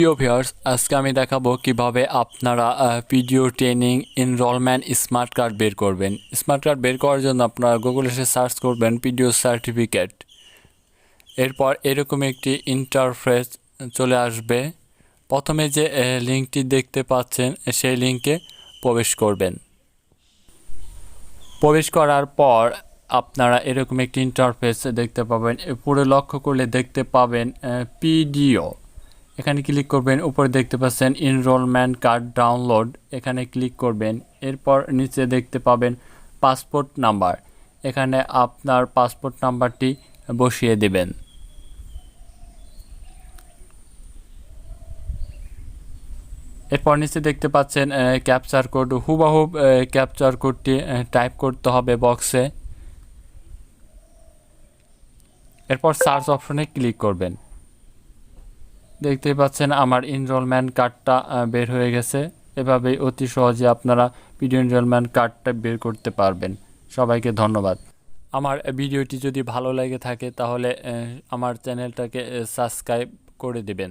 প্রিয় ভিউয়ার্স আজকে আমি দেখাবো কীভাবে আপনারা PDO training enrolment smart card বের করবেন। স্মার্ট কার্ড বের করার জন্য আপনারা গুগলে এসে সার্চ করবেন পিডিও সার্টিফিকেট এরপর এরকম একটি ইন্টারফেস চলে আসবে। প্রথমে যে লিঙ্কটি দেখতে পাচ্ছেন, সেই লিঙ্কে প্রবেশ করবেন। প্রবেশ করার পর আপনারা এরকম একটি ইন্টারফেস দেখতে পাবেন। পুরো লক্ষ্য করলে দেখতে পাবেন পিডিও এখানে ক্লিক করবেন, উপরে দেখতে পাচ্ছেন এনরোলমেন্ট কার্ড ডাউনলোড এখানে ক্লিক করবেন, এরপর নিচে দেখতে পাবেন পাসপোর্ট নাম্বার এখানে আপনার পাসপোর্ট নাম্বারটি বসিয়ে দেবেন। এরপর নিচে দেখতে পাচ্ছেন ক্যাপচার কোড হুবাহুব ক্যাপচার কোডটি টাইপ করতে হবে বক্সে এরপর সার্চ অপশনে ক্লিক করবেন। দেখতেই পাচ্ছেন আমার এনরোলমেন্ট কার্ডটা বের হয়ে গেছে। এভাবেই অতি সহজে আপনারা ভিডিও এনরোলমেন্ট কার্ডটা বের করতে পারবেন। সবাইকে ধন্যবাদ। আমার ভিডিওটি যদি ভালো লেগে থাকে তাহলে আমার চ্যানেলটাকে সাবস্ক্রাইব করে দেবেন।